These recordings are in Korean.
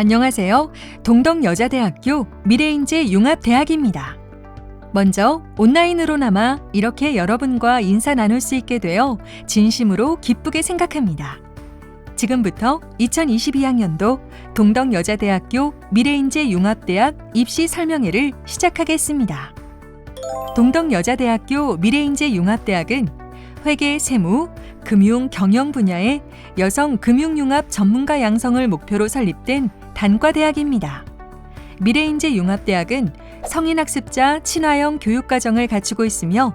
안녕하세요. 동덕여자대학교 미래인재 융합대학입니다. 먼저 온라인으로나마 이렇게 여러분과 인사 나눌 수 있게 되어 진심으로 기쁘게 생각합니다. 지금부터 2022학년도 동덕여자대학교 미래인재 융합대학 입시 설명회를 시작하겠습니다. 동덕여자대학교 미래인재 융합대학은 회계, 세무, 금융, 경영 분야의 여성 금융융합 전문가 양성을 목표로 설립된 단과대학입니다. 미래인재 융합대학은 성인학습자 친화형 교육과정을 갖추고 있으며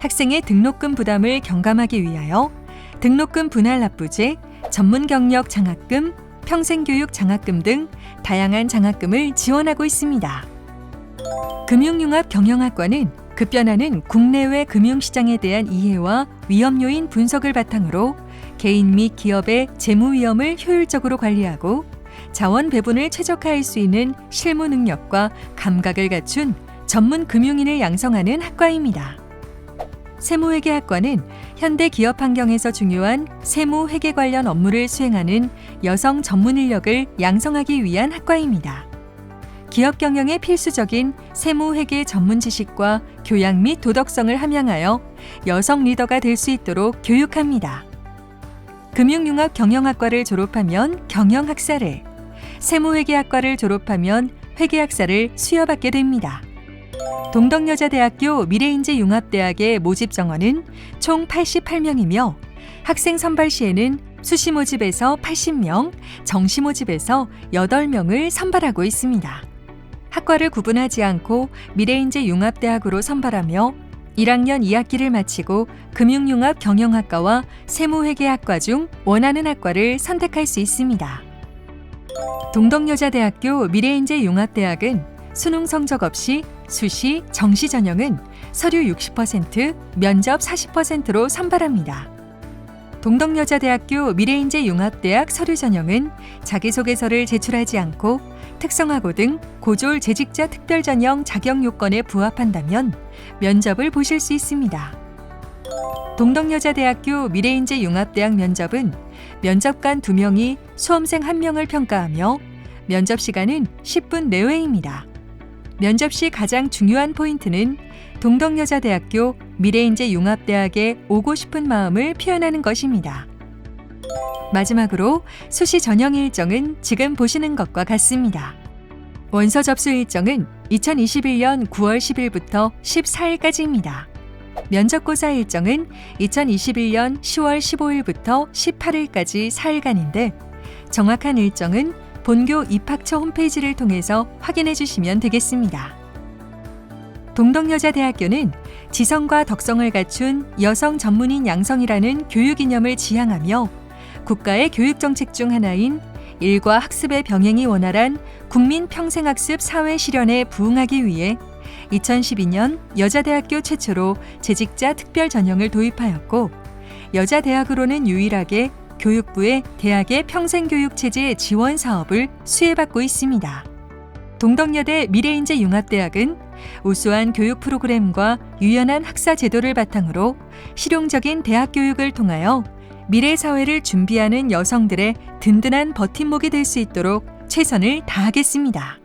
학생의 등록금 부담을 경감하기 위하여 등록금 분할 납부제, 전문 경력 장학금, 평생교육 장학금 등 다양한 장학금을 지원하고 있습니다. 금융융합 경영학과는 급변하는 국내외 금융시장에 대한 이해와 위험 요인 분석을 바탕으로 개인 및 기업의 재무 위험을 효율적으로 관리하고 자원 배분을 최적화할 수 있는 실무 능력과 감각을 갖춘 전문 금융인을 양성하는 학과입니다. 세무회계학과는 현대 기업 환경에서 중요한 세무 회계 관련 업무를 수행하는 여성 전문 인력을 양성하기 위한 학과입니다. 기업 경영에 필수적인 세무 회계 전문 지식과 교양 및 도덕성을 함양하여 여성 리더가 될 수 있도록 교육합니다. 금융융합 경영학과를 졸업하면 경영학사를, 세무회계학과를 졸업하면 회계학사를 수여받게 됩니다. 동덕여자대학교 미래인재 융합대학의 모집 정원은 총 88명이며 학생 선발 시에는 수시 모집에서 80명, 정시 모집에서 8명을 선발하고 있습니다. 학과를 구분하지 않고 미래인재 융합대학으로 선발하며 1학년 2학기를 마치고 금융융합 경영학과와 세무회계학과 중 원하는 학과를 선택할 수 있습니다. 동덕여자대학교 미래인재융합대학은 수능 성적 없이 수시, 정시 전형은 서류 60%, 면접 40%로 선발합니다. 동덕여자대학교 미래인재융합대학 서류 전형은 자기소개서를 제출하지 않고 특성화고 등 고졸 재직자 특별 전형 자격 요건에 부합한다면 면접을 보실 수 있습니다. 동덕여자대학교 미래인재융합대학 면접은 면접관 2명이 수험생 1명을 평가하며 면접 시간은 10분 내외입니다. 면접 시 가장 중요한 포인트는 동덕여자대학교 미래인재 융합대학에 오고 싶은 마음을 표현하는 것입니다. 마지막으로 수시 전형 일정은 지금 보시는 것과 같습니다. 원서 접수 일정은 2021년 9월 10일부터 14일까지입니다. 면접고사 일정은 2021년 10월 15일부터 18일까지 4일간인데 정확한 일정은 본교 입학처 홈페이지를 통해서 확인해 주시면 되겠습니다. 동덕여자대학교는 지성과 덕성을 갖춘 여성 전문인 양성이라는 교육 이념을 지향하며 국가의 교육 정책 중 하나인 일과 학습의 병행이 원활한 국민 평생학습 사회 실현에 부응하기 위해 2012년 여자대학교 최초로 재직자 특별 전형을 도입하였고 여자대학으로는 유일하게 교육부의 대학의 평생교육체제 지원 사업을 수혜받고 있습니다. 동덕여대 미래인재 융합대학은 우수한 교육 프로그램과 유연한 학사 제도를 바탕으로 실용적인 대학 교육을 통하여 미래 사회를 준비하는 여성들의 든든한 버팀목이 될 수 있도록 최선을 다하겠습니다.